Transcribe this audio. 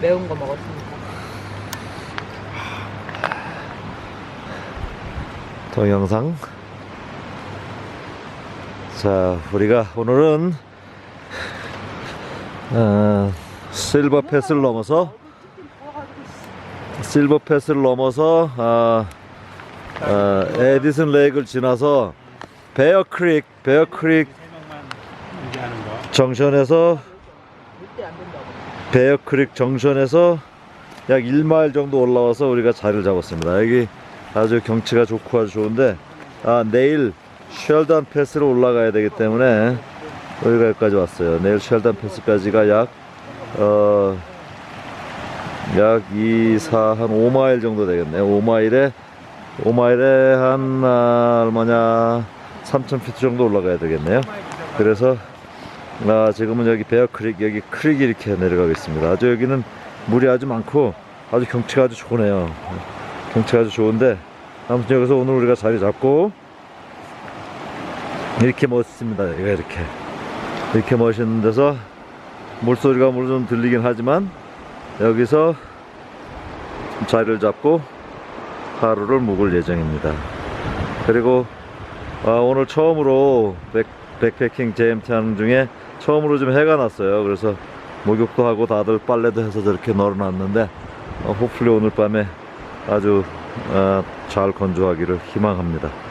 매운 거 먹었습니다. 동영상 자 우리가 오늘은 어, 실버 패스를 넘어서 실버 패스를 넘어서 어, 어, 에디슨 레이크를 지나서 베어 크릭 베어 크릭 정션에서 절대 안 된다고. 베어 크릭 정션에서 약 1마일 정도 올라와서 우리가 자리를 잡았습니다. 여기 아주 경치가 좋고 아주 좋은데 아, 내일 쉘단 패스로 올라가야 되기 때문에 우리가 여기까지 왔어요. 내일 쉘단 패스까지가 약 어, 약 2, 4, 한 5마일 정도 되겠네요. 5마일에 5마일에 한 아, 얼마냐 3,000피트 정도 올라가야 되겠네요. 그래서 아, 지금은 여기 베어 크릭 여기 크릭이 이렇게 내려가고 있습니다. 아주 여기는 물이 아주 많고 아주 경치가 아주 좋네요. 경치가 아주 좋은데 아무튼 여기서 오늘 우리가 자리 잡고 이렇게 멋있습니다. 여기가 이렇게 이렇게 멋있는 데서 물소리가 물론 좀 들리긴 하지만 여기서 자리를 잡고 하루를 묵을 예정입니다. 그리고 아, 오늘 처음으로 백, 백패킹 JMT 하는 중에 처음으로 좀 해가 났어요. 그래서 목욕도 하고 다들 빨래도 해서 저렇게 널어놨는데 어, 호플리 오늘 밤에 아주 아, 잘 건조하기를 희망합니다.